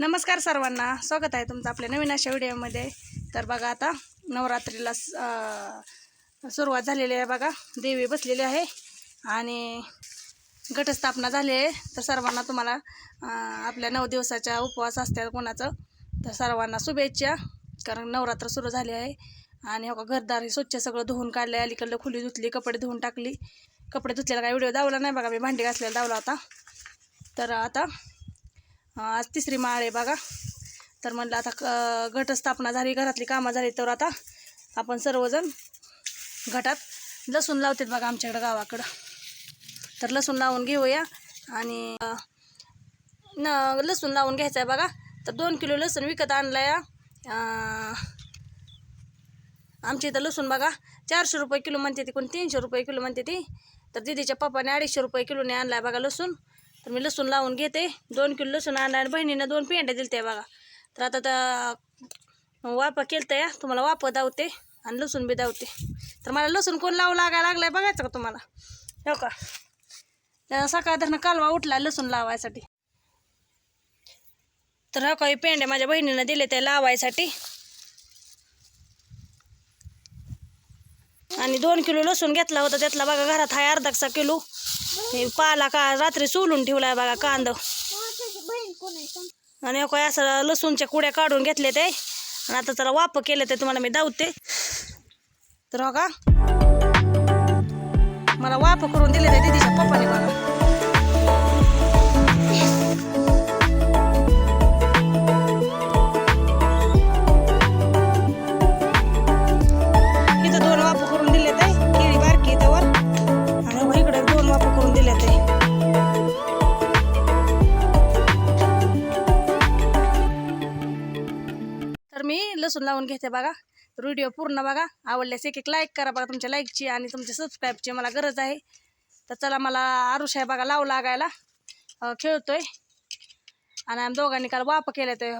नमस्कार सर्वांना. स्वागत आहे तुमचं आपल्या नवीन अशा व्हिडिओमध्ये. तर बघा आता नवरात्रीला सुरुवात झालेली आहे बघा. देवी बसलेली आहे आणि घटस्थापना झाली आहे. तर सर्वांना तुम्हाला आपल्या नऊ दिवसाच्या उपवास असतात कोणाचं तर सर्वांना शुभेच्छा. कारण नवरात्र सुरू झाली आहे आणि हो का घरदार हे स्वच्छ सगळं धुवून काढलं आहे अलीकडलं खुली धुतली कपडे धुवून टाकली. कपडे धुतलेला काय व्हिडिओ दावला नाही बघा मी भांडी घासलेला दावला होता. तर आता आज तिसरी माळ आहे बघा. तर म्हणलं आता क- घटस्थापना झाली घरातली कामं झाली तर आता आपण सर्वजण घटात लसूण लावतात बघा आमच्याकडं गावाकडं. तर लसूण लावून घेऊया आणि न लसूण लावून घ्यायचं आहे बघा. तर दोन किलो लसूण विकत आणला या आमच्या इथं लसूण बघा. चारशे रुपये किलो म्हणते ती कोण तीनशे रुपये किलो म्हणते ती. तर दिदीच्या पप्पाने अडीचशे रुपये किलोने आणला आहे बघा लसूण. तर मी लसूण लावून घेते. दोन किलो लसूण आणला आणि बहिणीनं दोन पेंड्या दिलते बघा. तर आता त्या वापर केलं या तुम्हाला वाप दावते आणि लसूण बी दावते. तर मला लसूण कोण लावू लागायला लागलाय बघायचं का तुम्हाला? हो का? सकाळ धरणं कालवा उठला लसूण लावायसाठी. तर हो काही पेंड्या माझ्या बहिणीनं दिले ते लावायसाठी. आणि दोन किलो लसूण घेतला होता त्यातला बघा घरात आहे अर्धा किलो. हे पाला का रात्री सोलून ठेवलाय बघा कांद. आणि काय असं लसूणच्या कुड्या काढून घेतले ते. आणि आता त्याला वाप केले ते तुम्हाला मी दावते. तर हो का? मला वाप करून दिले ते दिदीच्या पप्पाने मला. मी लसूण लावून घेते बघा. व्हिडिओ पूर्ण बघा. आवडल्यास एक एक लाईक करा बघा तुमच्या लाईकची आणि तुमच्या सबस्क्राईबची मला गरज आहे. तर चला मला आरुष आहे बघा लावू लागायला. खेळतोय. आणि आम्ही दोघांनी काल वाप केलं ते